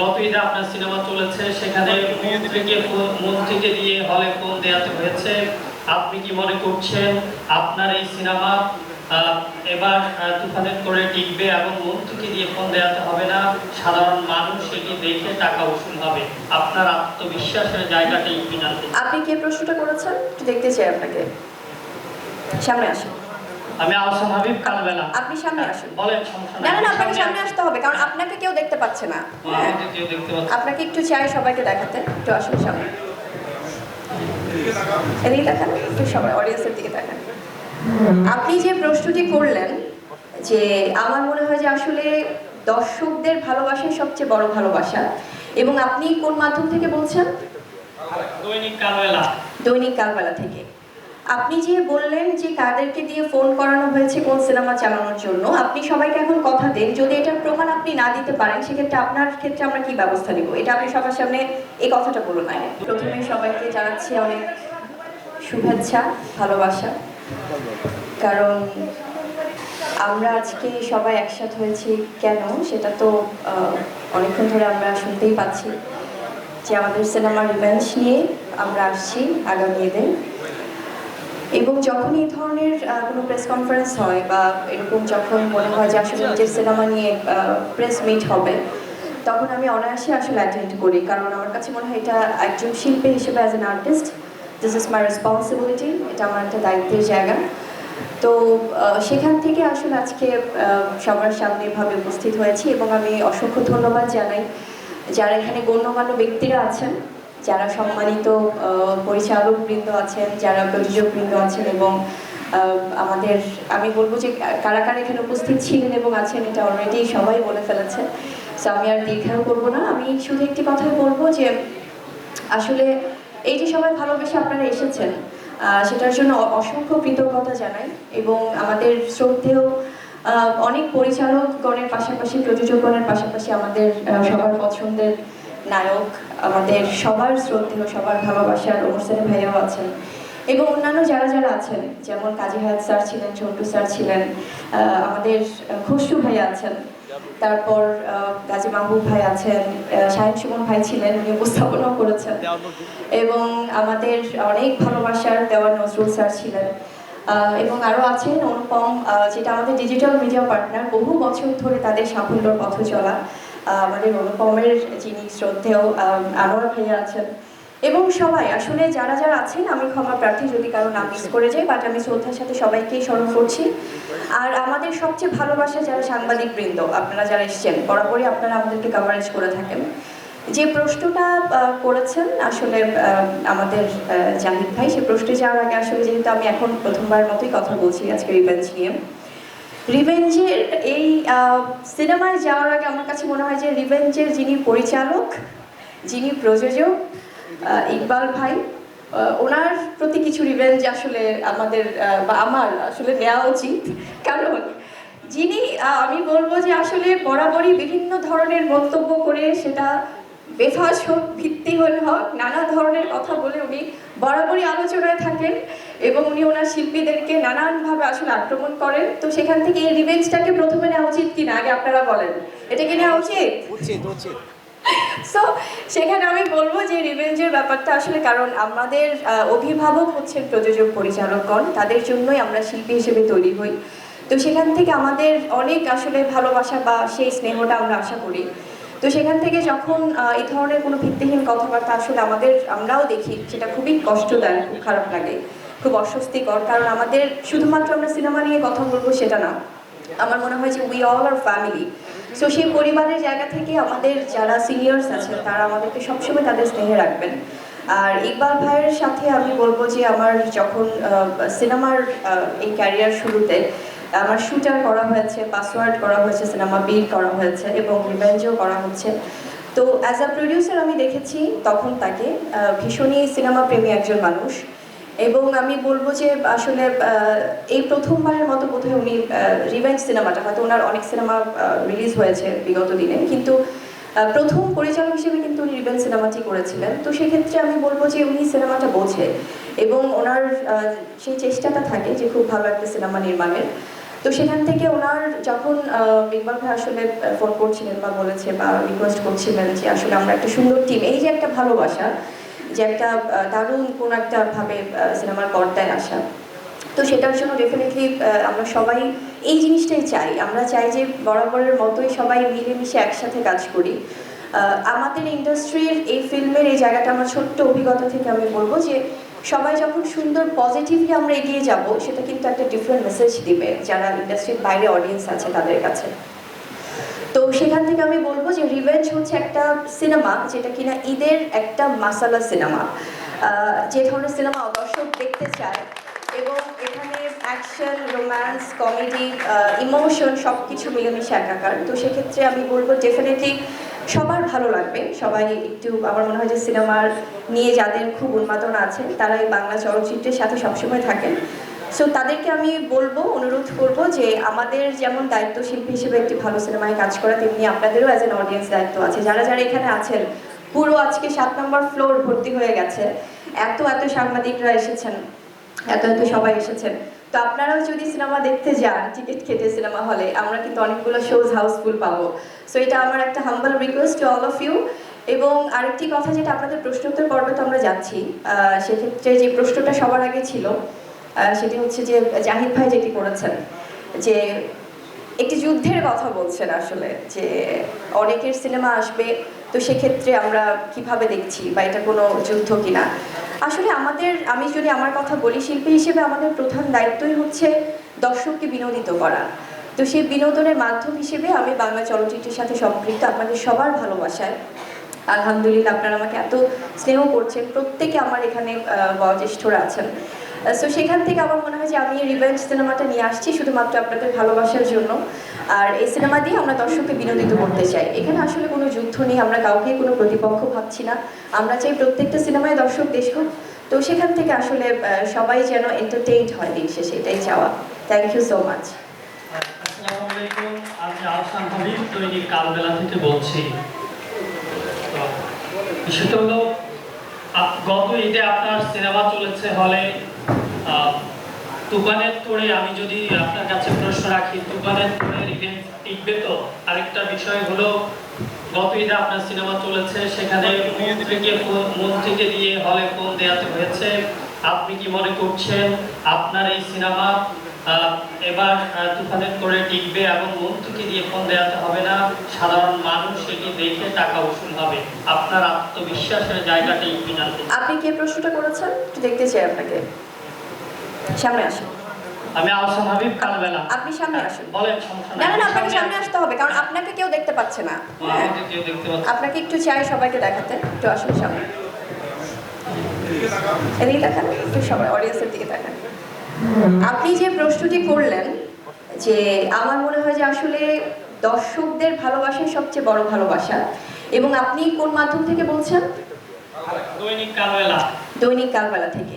গত আপনার সিনেমা চলেছে, সেখানে মন্ত্রীকে মন্ত্রীকে দিয়ে হলে ফোন দেওয়াতে হয়েছে। আপনি কি মনে করছেন আপনার এই সিনেমা এবার তুফানের করে টিকবে এবং মন্ত্রীকে দিয়ে ফোন দেওয়াতে হবে না? সাধারণ মানুষ এটি দেখে টাকা উসুল হবে। আপনার আত্মবিশ্বাসের জায়গাটা আপনি কে প্রশ্নটা করেছেন? দেখতে চাই আপনাকে। সামনে আসুন। আমি আহসান হাবিব কালবেলা। আপনি সামনে আসুন। বলেন সমস্যা না না আপনাকে সামনে আসতে হবে কারণ আপনাকে কেউ দেখতে পাচ্ছে না। হ্যাঁ। কেউ দেখতে পাচ্ছে আপনাকে একটু চাই সবাইকে দেখাতে একটু আসুন সামনে। এদিকে দেখান একটু সবাই অডিয়েন্সের দিকে দেখান। আপনি যে প্রশ্নটি করলেন যে আমার মনে হয় যে আসলে দর্শকদের ভালোবাসাই সবচেয়ে বড় ভালোবাসা এবং আপনি কোন মাধ্যম থেকে বলছেন? দৈনিক কালবেলা। দৈনিক কালবেলা থেকে। আপনি যে বললেন যে কাদেরকে দিয়ে ফোন করানো হয়েছে কোন সিনেমা চালানোর জন্য, আপনি সবাইকে এখন কথা দেন। যদি এটার প্রমাণ আপনি না দিতে পারেন, সেক্ষেত্রে আপনার ক্ষেত্রে আমরা কি ব্যবস্থা নিব? এটা আপনি সবার সামনে এই কথাটা বলুন আগে। প্রথমে সবাইকে জানাচ্ছি অনেক শুভেচ্ছা, ভালোবাসা। কারণ আমরা আজকে সবাই একসাথে হয়েছি কেন? সেটা তো অনেকক্ষণ ধরে আমরা শুনতেই পাচ্ছি যে আমাদের সিনেমার রিভেঞ্জ নিয়ে আমরা আসছি আগামী ঈদে এবং যখন এই ধরনের কোনো প্রেস কনফারেন্স হয় বা এরকম যখন মনে হয় যে আসলে নিজের সিনেমা নিয়ে প্রেস মিট হবে, তখন আমি অনায়াসে আসলে অ্যাটেন্ড করি। কারণ আমার কাছে মনে হয় এটা একজন শিল্পী হিসেবে as an artist this is my responsibility এটা আমার একটা দায়িত্বের জায়গা। তো সেখান থেকে আসলে আজকে সবার সামনে এভাবে উপস্থিত হয়েছি এবং আমি অসংখ্য ধন্যবাদ জানাই। যারা এখানে গণ্যমান্য ব্যক্তিরা আছেন যারা সম্মানিত আহ, পরিচালক বৃন্দ আছেন যারা প্রযোজক বৃন্দ আছেন এবং আমাদের আমি বলব যে কারা কারা এখানে উপস্থিত ছিলেন এবং আছেন এটা অলরেডি সবাই বলে ফেলেছে সো আমি আর দীর্ঘায়ু করব না। আমি শুধু একটি কথাই বলব যে আসলে এই যে সবাই ভালোবেসে আপনারা এসেছেন সেটার জন্য অসংখ্য কৃতজ্ঞতা জানাই এবং আমাদের শ্রদ্ধেয় অনেক পরিচালকগণের পাশাপাশি প্রযোজকগণের পাশাপাশি আমাদের সবার পছন্দের নায়ক আমাদের সবার শ্রদ্ধেয়, সবার ভালোবাসার অনুষ্ঠানে ভাইয়াও আছেন। এবং অন্যান্য যারা যারা আছেন, যেমন কাজী হায়াত স্যার ছিলেন ঝন্টু স্যার ছিলেন আমাদের খসরু ভাই আছেন, তারপর গাজী মাহবুব ভাই আছেন শাহিন সুমন ভাই ছিলেন, উনি উপস্থাপনাও করেছেন। এবং আমাদের অনেক ভালোবাসার দেওয়ার নজরুল স্যার ছিলেন। এবং আরও আছেন অনুপম যেটা আমাদের ডিজিটাল মিডিয়া পার্টনার বহু বছর ধরে তাদের সাফল্যর পথ চলা। আমাদের অনুপমের যিনি শ্রদ্ধেয় আনোয়ার ভাইয়া আছেন। এবং সবাই, আসলে যারা যারা আছেন, আমি ক্ষমা প্রার্থী যদি কারও নাম মিস করে যাই বাট আমি শ্রদ্ধার সাথে সবাইকেই স্মরণ করছি। আর আমাদের সবচেয়ে ভালোবাসা যারা সাংবাদিক বৃন্দ, আপনারা যারা এসছেন, বরাবরই আপনারা আমাদেরকে কভারেজ করে থাকেন। যে প্রশ্নটা করেছেন, আসলে আমাদের জাহিদ ভাই, সে প্রশ্নে যাওয়ার আগে আসলে যেহেতু আমি এখন প্রথমবার মতোই কথা বলছি আজকে রিভেঞ্জ নিয়ে রিভেঞ্জের এই সিনেমায় যাওয়ার আগে আমার কাছে মনে হয় যে রিভেঞ্জের যিনি পরিচালক, যিনি প্রযোজক ইকবাল ভাই ওনার প্রতি কিছু রিভেঞ্জ আসলে আমাদের বা আমার আসলে নেওয়া উচিত। কারণ যিনি আমি বলব যে আসলে বরাবরই বিভিন্ন ধরনের মন্তব্য করে সেটা বেফাস হোক, ভিত্তিহীন হোক, নানা ধরনের কথা বলে উনি বরাবরই আলোচনায় থাকেন। এবং উনি ওনার শিল্পীদেরকে নানানভাবে আসলে আক্রমণ করেন। তো সেখান থেকে এই রিভেঞ্জটাকে প্রথমে নেওয়া উচিত কিনা আগে আপনারা বলেন। এটা কি নেওয়া উচিত? উচিত উচিত। সো সেখানে আমি বলব যে রিভেঞ্জের ব্যাপারটা আসলে কারণ আমাদের অভিভাবক হচ্ছেন প্রযোজক পরিচালকগণ তাদের জন্যই আমরা শিল্পী হিসেবে তৈরি হই। তো সেখান থেকে আমাদের অনেক আসলে ভালোবাসা বা সেই স্নেহটা আমরা আশা করি। তো সেখান থেকে যখন এই ধরনের কোনো ভিত্তিহীন কথাবার্তা আসলে আমাদের আমরাও দেখি সেটা খুবই কষ্টদায়ক খারাপ লাগে। খুব অস্বস্তিকর, কারণ আমাদের শুধুমাত্র আমরা সিনেমা নিয়ে কথা বলব সেটা না। আমার মনে হয় যে we all are family so সেই পরিবারের জায়গা থেকে আমাদের যারা সিনিয়র্স আছেন, তারা আমাদেরকে সবসময় তাদের স্নেহে রাখবেন। আর ইকবাল ভাইয়ের সাথে আমি বলব যে আমার যখন সিনেমার এই ক্যারিয়ার শুরুতে আমার শুটার করা হয়েছে পাসওয়ার্ড করা হয়েছে, সিনেমা বিল করা হয়েছে এবং রিভেঞ্জও করা হচ্ছে। তো অ্যাজ আ প্রডিউসার আমি দেখেছি তখন তাকে ভীষণই সিনেমা প্রেমী একজন মানুষ। এবং আমি বলব যে আসলে এই প্রথমবারের মতো বোধহয় উনি রিভেঞ্জ সিনেমাটা হয়তো ওনার অনেক সিনেমা রিলিজ হয়েছে বিগত দিনে, কিন্তু প্রথম পরিচালক হিসেবে কিন্তু উনি রিভেঞ্জ সিনেমাটি করেছিলেন। তো সেক্ষেত্রে আমি বলব যে উনি সিনেমাটা বোঝে এবং ওনার সেই চেষ্টাটা থাকে যে খুব ভালো একটা সিনেমা নির্মাণের। তো সেখান থেকে ওনার যখন ইকবাল ভাই আসলে ফোন করছিলেন বা বলেছে বা রিকোয়েস্ট করছিলেন যে আসলে আমরা একটা সুন্দর টিম এই যে একটা ভালোবাসা যে একটা দারুণ কোন একটা ভাবে সিনেমার পর্দায় আসা। তো সেটার জন্য ডেফিনেটলি আমরা সবাই এই জিনিসটাই চাই। আমরা চাই যে বরাবরের মতোই সবাই মিলেমিশে একসাথে কাজ করি। আমাদের ইন্ডাস্ট্রির এই ফিল্মের এই জায়গাটা আমার ছোট্ট অভিজ্ঞতা থেকে আমি বলব যে, সবাই যখন সুন্দর পজিটিভলি আমরা এগিয়ে যাব, সেটা কিন্তু একটা ডিফারেন্ট মেসেজ দিবে যারা ইন্ডাস্ট্রির বাইরে অডিয়েন্স আছে তাদের কাছে। তো সেখান থেকে আমি বলব যে রিভেঞ্জ হচ্ছে একটা সিনেমা যেটা কিনা ঈদের একটা মাসালা সিনেমা যে ধরনের সিনেমা দর্শক দেখতে চায় এবং এখানে অ্যাকশন রোম্যান্স কমেডি ইমোশন সব কিছু মিলেমিশে একাকার। তো সেক্ষেত্রে আমি বলব ডেফিনেটলি সবার ভালো লাগবে। সবাই একটু আমার মনে হয় যে সিনেমার নিয়ে যাদের খুব উন্মাদনা আছে তারা এই বাংলা চলচ্চিত্রের সাথে সবসময় থাকেন। সো তাদেরকে আমি বলব, অনুরোধ করব যে আমাদের যেমন দায়িত্ব শিল্পী হিসেবে একটি ভালো সিনেমায় কাজ করা, তেমনি আপনাদেরও অ্যাজ এন অডিয়েন্স দায়িত্ব আছে। যারা যারা এখানে আছেন, পুরো আজকে সাত নম্বর ফ্লোর ভর্তি হয়ে গেছে। এত এত সাংবাদিকরা এসেছেন, এত এত সবাই এসেছেন। তো আপনারাও যদি সিনেমা দেখতে যান, টিকিট কেটে সিনেমা হলে, আমরা কিন্তু অনেকগুলো শোজ হাউসফুল পাবো। সো এটা আমার একটা humble request to all of you এবং আরেকটি কথা যেটা আপনাদের প্রশ্নোত্তর পর্বে তো আমরা যাচ্ছি সেক্ষেত্রে যে প্রশ্নটা সবার আগে ছিল সেটি হচ্ছে যে জাহিদ ভাই যেটি করেছেন, যে একটি যুদ্ধের কথা বলছেন আসলে, যে অনেকের সিনেমা আসবে, তো সেক্ষেত্রে আমরা কীভাবে দেখছি বা এটা কোনো যুদ্ধ কিনা? আসলে আমাদের, আমি যদি আমার কথা বলি, শিল্পী হিসেবে আমাদের প্রধান দায়িত্বই হচ্ছে দর্শককে বিনোদিত করা। তো সেই বিনোদনের মাধ্যম হিসেবে আমি বাংলা চলচ্চিত্রের সাথে সম্পৃক্ত, আপনাদের সবার ভালোবাসায়। আলহামদুলিল্লাহ, আপনারা আমাকে এত স্নেহ করছেন। প্রত্যেকে আমার এখানে বয়োজ্যেষ্ঠরা আছেন। সো সেখান থেকে আমার মনে হয় যে আমি রিভেঞ্জ সিনেমাটা নিয়ে আসছি শুধুমাত্র আপনাদের ভালোবাসার জন্য। আর এই সিনেমা দিয়ে আমরা দর্শককে বিনোদিত করতে চাই। এখানে আসলে কোনো যুদ্ধ নেই, আমরা কাউকে কোনো প্রতিপক্ষ ভাবছি না। আমরা চাই প্রত্যেকটা সিনেমায় দর্শক দেখুক তো সেখান থেকে আসলে সবাই যেন এন্টারটেইনড হয় দিন শেষে, এটাই চাওয়া। থ্যাংক ইউ সো মাচ আমি কালবেলা থেকে বলছি। গত ঈদে আপনার সিনেমা চলেছে হলে তুফানের তোড়ে আমি যদি আপনার কাছে প্রশ্ন রাখি, তুফানের তোড়ে রিভেঞ্জ টিকবে তো? আরেকটা বিষয় হলো গত ঈদে আপনার সিনেমা চলেছে সেখানে মন্ত্রীকে মন্ত্রীকে দিয়ে হলে ফোন দেওয়াতে হয়েছে, আপনি কি মনে করছেন আপনার এই সিনেমা এবার তুফানের করে টিকবে এবং মন্ত্রীকে দিয়ে ফোন দেওয়াতে হবে না? সাধারণ মানুষ এটি দেখে টাকা উসুল হবে। আপনার আত্মবিশ্বাসের জায়গাটা একটু আপনি কে প্রশ্নটা করেছেন? দেখতে চাই আপনাকে। সামনে আসুন। আমি আহসান হাবিব কালবেলা। আপনি সামনে আসুন। বলেন সমস্যা না না না আপনাকে সামনে আসতে হবে কারণ আপনাকে কেউ দেখতে পাচ্ছে না। হ্যাঁ। কেউ দেখতে পাচ্ছে আপনাকে একটু চাই সবাইকে দেখাতে একটু আসুন সামনে। এদিকে দেখান একটু সবাই অডিয়েন্সের দিকে দেখান আপনি যে প্রশ্নটি করলেন যে আমার মনে হয় যে আসলে দর্শকদের ভালোবাসাই সবচেয়ে বড় ভালোবাসা এবং আপনি কোন মাধ্যম থেকে বলছেন? দৈনিক কালবেলা। দৈনিক কালবেলা থেকে।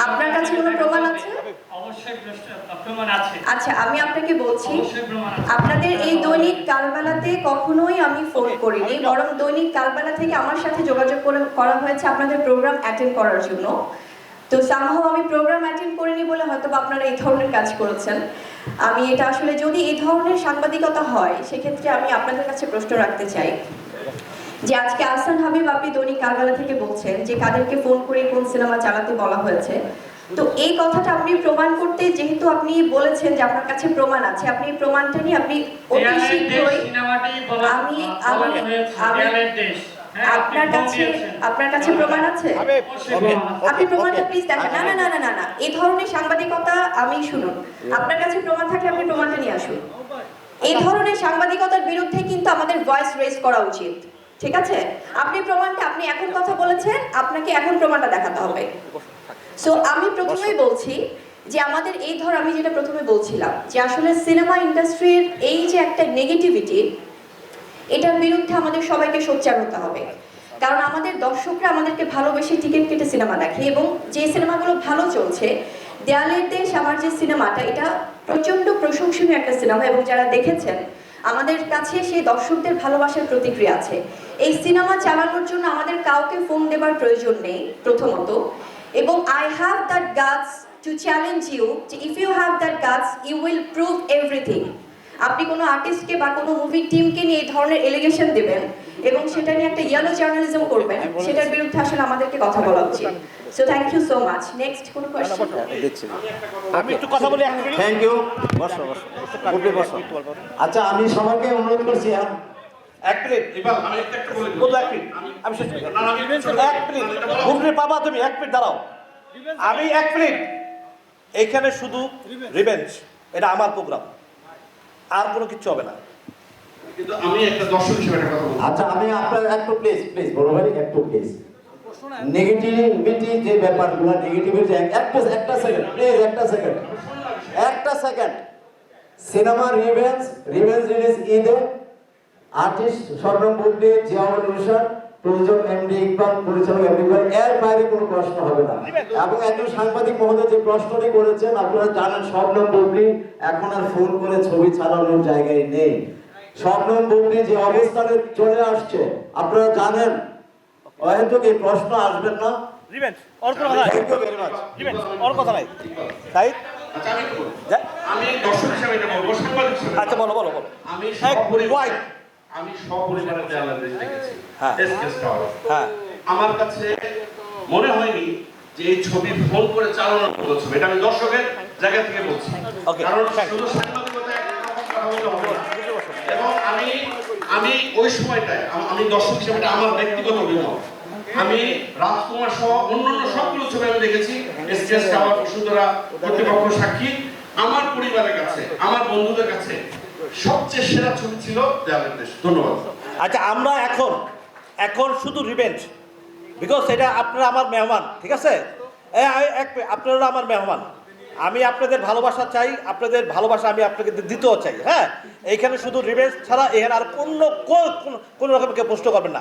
আপনার কাছে কোনো প্রমাণ আছে? অবশ্যই প্রশ্ন- প্রমাণ আছে। আচ্ছা আমি আপনাকে বলছি আপনাদের এই দৈনিক কালবেলাতে কখনোই আমি ফোন করিনি বরং দৈনিক কালবেলা থেকে আমার সাথে যোগাযোগ করে করা হয়েছে আপনাদের প্রোগ্রাম অ্যাটেন্ড করার জন্য। তো সামহাও আমি প্রোগ্রাম অ্যাটেন্ড করিনি বলে হয়তো আপনারা এই ধরনের কাজ করেছেন। আমি এটা আসলে যদি এই ধরনের সাংবাদিকতা হয় সেক্ষেত্রে আমি আপনাদের কাছে প্রশ্ন রাখতে চাই। যে আজকে আহসান হাবিব আপনি দৈনিক কালবেলা থেকে বলছেন যে কাদেরকে ফোন করে কোন সিনেমা চালাতে বলা হয়েছে। তো এই কথাটা আপনি প্রমাণ করতে যেহেতু আপনি বলেছেন যে আপনার কাছে প্রমাণ আছে আপনি প্রমাণটা নিয়ে আপনি অতি শীঘ্রই আমি- আমি- হ্যাঁ, আপনি আপনার কাছে আপনার কাছে প্রমাণ আছে? অবশ্যই প্রমাণ আছে। আপনি প্রমাণটা প্লিজ দেখেন। না না না না না না। এই ধরনের সাংবাদিকতা আমি শুনুন। আপনার কাছে প্রমাণ থাকলে আপনি প্রমাণটা নিয়ে আসুন। এই ধরনের সাংবাদিকতার বিরুদ্ধে কিন্তু আমাদের ভয়েস রেজ করা উচিত। ঠিক আছে? আপনি প্রমাণটা, আপনি এখন কথা বলেছেন, আপনাকে এখন প্রমাণটা দেখাতে হবে। সো আমি প্রথমেই বলছি যে আমাদের এই ধর, আমি যেটা প্রথমে বলছিলাম যে আসলে সিনেমা ইন্ডাস্ট্রির এই যে একটা নেগেটিভিটি এটার বিরুদ্ধে আমাদের সবাইকে সোচ্চার হতে হবে। কারণ আমাদের দর্শকরা আমাদেরকে ভালোবেসে টিকিট কেটে সিনেমা দেখে এবং যে সিনেমাগুলো ভালো চলছে, দেয়ালের দেশ আমার যে সিনেমাটা, এটা প্রচণ্ড প্রশংসনীয় একটা সিনেমা এবং যারা দেখেছেন আমাদের কাছে সেই দর্শকদের ভালোবাসার প্রতিক্রিয়া আছে। এই সিনেমা চালানোর জন্য আমাদের কাউকে ফোন দেবার প্রয়োজন নেই প্রথমত। এবং I have that guts to challenge you যে if you have that guts you will prove everything আপনি কোনো আর্টিস্টকে বা কোনো মুভি টিমকে নিয়ে এই ধরনের এলিগেশন দেবেন এবং সেটা নিয়ে একটা ইয়েলো জার্নালিজম করবেন সেটার বিরুদ্ধে আসলে আমাদেরকে কথা বলা উচিত। So thank you so much next কোনো কোয়েশ্চেন দিচ্ছি আমি একটু কথা বলি। থ্যাংক ইউ বসো। বসো উঠবে বসো। আচ্ছা আমি সবাইকে অনুরোধ করছি আর এক মিনিট এবার আমি একটা একটা বলে দিই। বলতো এক মিনিট আমি শেষ করি। না, না, আমি এক মিনিট। ঘুমরে পাবা তুমি এক মিনিট দাঁড়াও। আমি এক মিনিট। এইখানে শুধু রিভেঞ্জ। এটা আমার প্রোগ্রাম। আর কোনো কিছু হবে না। কিন্তু আমি একটা দর্শক হিসেবে একটা কথা বলব। আচ্ছা আমি আপনার একটু প্লিজ প্লিজ বড় ভাই একটু প্লিজ নেগেটিভিটি যে ব্যাপারগুলো নেগেটিভিটি একটা একটা সেকেন্ড প্লিজ একটা সেকেন্ড একটা second cinema revenge revenge release ঈদে আর্টিস্ট স্বর্ণম বুবলি জিয়াউল রুশান প্রযোজক এমডি ইকবাল, পরিচালক এমডি ইকবাল, এর বাইরে কোনো প্রশ্ন হবে না। এবং একজন সাংবাদিক মহোদয় যে প্রশ্নটি করেছেন, আপনারা জানেন স্বর্ণম বুবলি এখন আর ফোন করে ছবি ছাড়ানোর জায়গায় নেই। স্বর্ণম বুবলি যে অবস্থানে চলে আসছে, আপনারা জানেন হয়তো এই প্রশ্ন আসবেন না। রিভেঞ্জ ওর কোনো কথা নাই। থ্যাংক ইউ ভেরি মাচ ওর কথা নাই। তাই আচ্ছা আমি দর্শক হিসেবে এটা বলব সাংবাদিক হিসেবে। আচ্ছা বলো বলো বলো। আমি এক সপরিবারে আমি সপরিবারে দেখেছি। হ্যাঁ। হ্যাঁ। আমার কাছে মনে হয়নি যে এই ছবি ফোন করে চালানোর মতো ছবি। এটা আমি দর্শকের জায়গা থেকে বলছি। কারণ শুধু সাংবাদিকতা কথা বললে হবে এবং আমি আমি ওই সময়টায়, আমি দর্শক হিসেবে আমার ব্যক্তিগত অভিমত। আমি রাজকুমার সহ অন্যান্য সবগুলো ছবি আমি দেখেছি এসকেএস টাওয়ার, বসুন্ধরা, কর্তৃপক্ষ সাক্ষী, আমার পরিবারের কাছে, আমার বন্ধুদের কাছে সবচেয়ে সেরা ছবি ছিল দেয়ালের দেশ। ধন্যবাদ। আচ্ছা আমরা এখন এখন শুধু রিভেঞ্জ বিকজ এটা আপনারা আমার মেহমান, ঠিক আছে? এক আপনারা আমার মেহমান। আমি আপনাদের ভালোবাসা চাই, আপনাদের ভালোবাসা আমি আপনাকে দিতেও চাই হ্যাঁ? এইখানে শুধু রিভেন্স ছাড়া এখানে আর কোনো- কোনো রকম কেউ প্রশ্ন করবেন না।